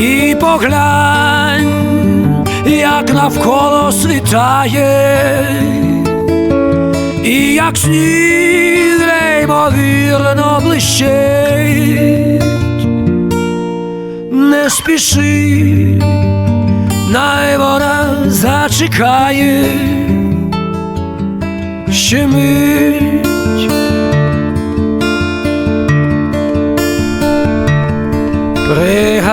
І поглянь, як навколо світає, і як сніг неймовірно блищить, не спіши, най вона зачекає, ще мить.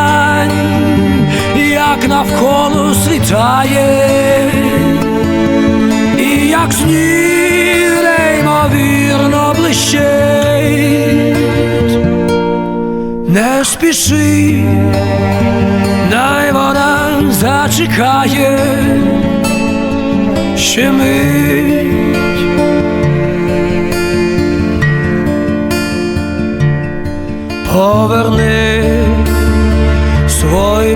як навколо світає, і як сніг неймовірно блищить, не спіши, най вона зачекає, ще мить. Поверни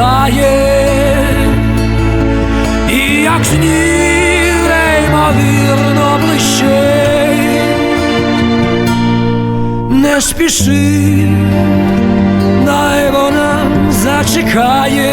світає, і як сніг неймовірно ближче, не спіши, най вона зачекає,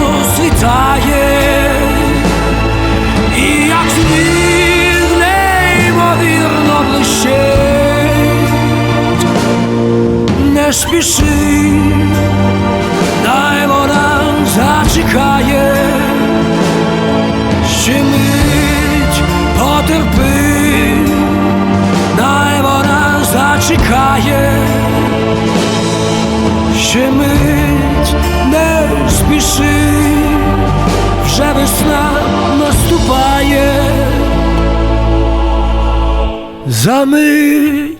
світає, і як сніг неймовірно блищить, не спіши, дай вона зачекає, ще мить потерпи, дай вона зачекає. Ще мить спіши, вже весна наступає за мить.